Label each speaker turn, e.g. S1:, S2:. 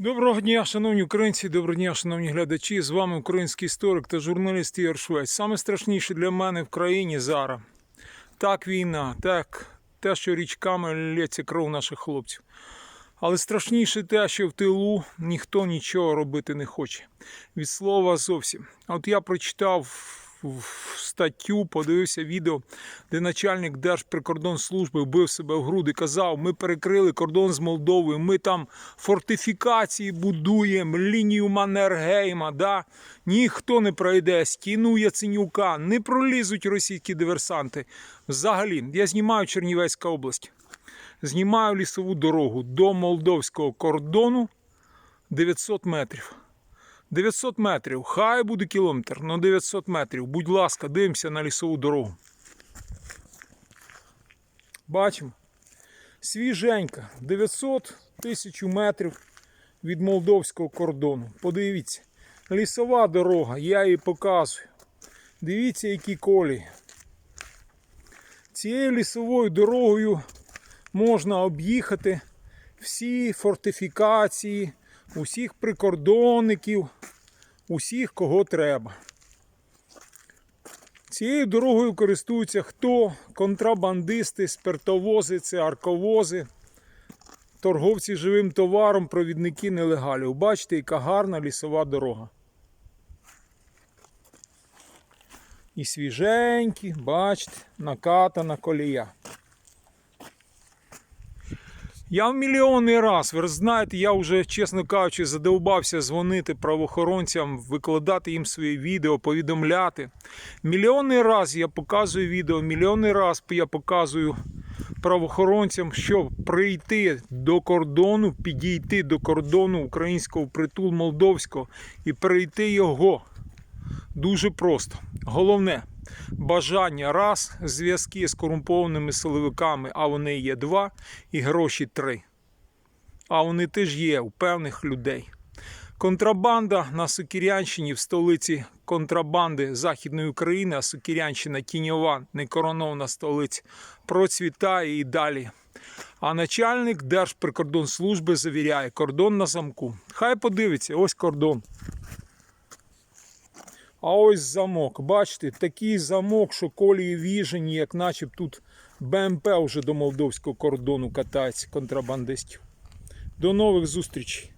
S1: Доброго дня, шановні українці, доброго дня, шановні глядачі. З вами український історик та журналіст Ігор Швець. Саме страшніше для мене в країні зараз. Так війна, так те, що річками лється кров наших хлопців. Але страшніше те, що в тилу ніхто нічого робити не хоче. Від слова зовсім. От я прочитав статтю, подивився відео, де начальник Держприкордонслужби вбив себе в груди, казав: ми перекрили кордон з Молдовою, ми там фортифікації будуємо, лінію Маннергейма. Да? Ніхто не пройде, стіну Яценюка, не пролізуть російські диверсанти. Взагалі, я знімаю Чернівецька область. Знімаю лісову дорогу до молдовського кордону 900 метрів. 900 метрів. Хай буде кілометр, але 900 метрів. Будь ласка, дивимося на лісову дорогу. Бачимо. Свіженька. 900 тисяч метрів від молдовського кордону. Подивіться. Лісова дорога, я її показую. Дивіться, які колії. Цією лісовою дорогою можна об'їхати всі фортифікації, усіх прикордонників, усіх, кого треба. Цією дорогою користуються хто? Контрабандисти, спиртовози, арковози, торговці живим товаром, провідники нелегалів. Бачите, яка гарна лісова дорога. І свіженькі, бачите, накатана колія. Я в мільйонний раз, ви знаєте, я вже, чесно кажучи, задовбався дзвонити правоохоронцям, викладати їм свої відео, повідомляти. Мільйонний раз я показую відео, мільйонний раз я показую правоохоронцям, що прийти до кордону, підійти до кордону українського притул молдовського і перейти його. Дуже просто. Головне бажання раз, зв'язки з корумпованими силовиками, а вони є два, і гроші три. А вони теж є у певних людей. Контрабанда на Сокірянщині в столиці контрабанди Західної України, а Сокірянщина тіньова, некоронована столиця, процвітає і далі. А начальник Держприкордонслужби завіряє, кордон на замку. Хай подивиться, ось кордон. А ось замок. Бачите, такий замок, що колії віжені, як наче тут БМП вже до молдовського кордону катається контрабандистів. До нових зустрічей.